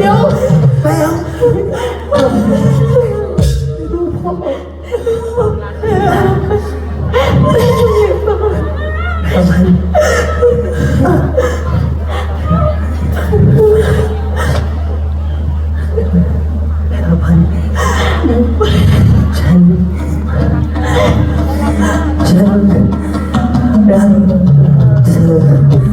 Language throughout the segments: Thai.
เดี๋ยวแป๊วทำไมแพรพันธุ์ฉัน ฉันรักเธอ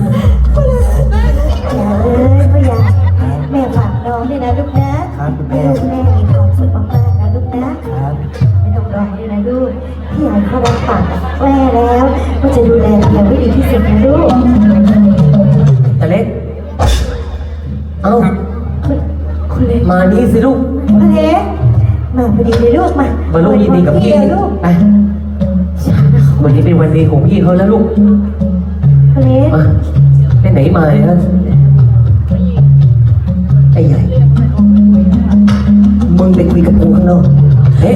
แล้วว่าจะดูแลเพียงให้ดีที่สุดนะลูกตะเล็ก เอ้าคุณคุณเล็กมานี่สิลูก คุณเล็ก มาพอดีเลยลูกมา มาลูกยินดีกับพี่เลยลูกไปวันนี้เป็นวันดีของพี่เขาแล้วลูกคุณเล็กมาไปไหนมาเนี่ยฮะไอ้ใหญ่ มึงไปคุยกับกูข้างนอกเฮ้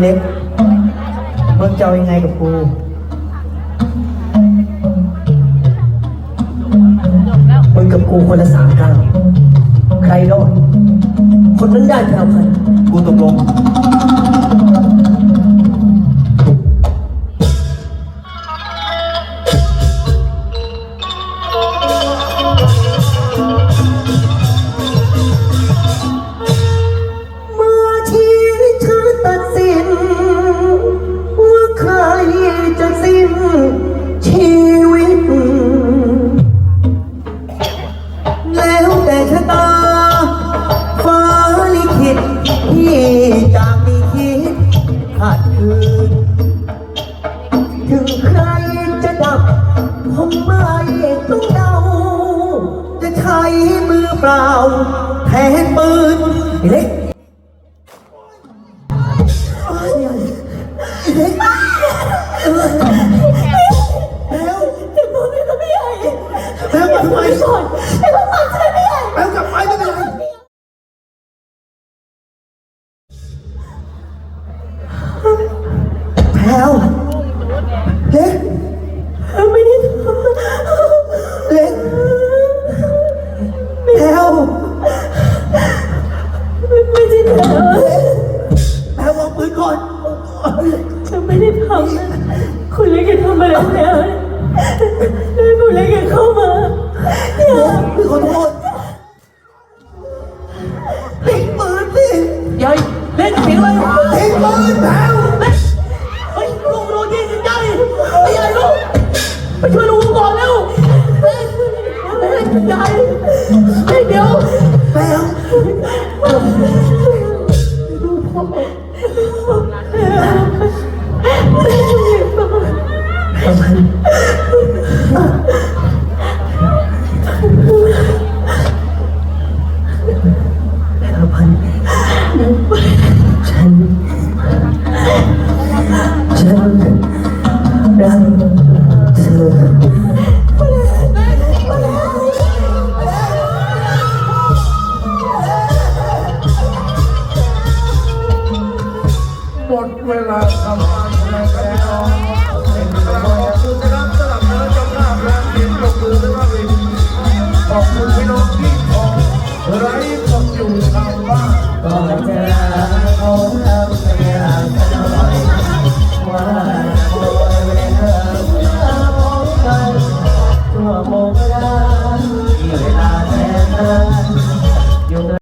เล็กมึงจะเอายังไงกับกูมึงกับกูคนละสามก้าวใครรอดคนนั้นได้แพรวพันกูตกลง จะสิ้นชีวิต แล้วแต่ชะตา ฟ้าลิขิตที่จะมีคิดขาดคืน ถึงใครจะดับผมไม่ต้องเดา จะใช้มือเปล่า แทนปืนเล็ก ทำคุณเล็กจะทำอะไรแล้วแล้วคุณเล็กจะเข้ามาอย่าพี่ขอโทษทิ้งปืนสิยายเล่นทิ้งเลยทิ้งปืนแพลวเฮ้ยลูกโดนยิงใหญ่ไอ้ใหญ่ลูกไปช่วยลูกก่อนเร็วเล่นเฮ้ยเดี๋ยวแพลว ฉันรักเธอหมดเวลาทำงานแล้วเป็นกระบอกคุณนะครับสลับเนื้อเจ้าภาพและเรียนปรบมือด้วยว่าเป็นขอบคุณพี่น้องที่ของไร้ความอยู่ทางบ้านก่อนจะลาเขาทำสัญญากันหน่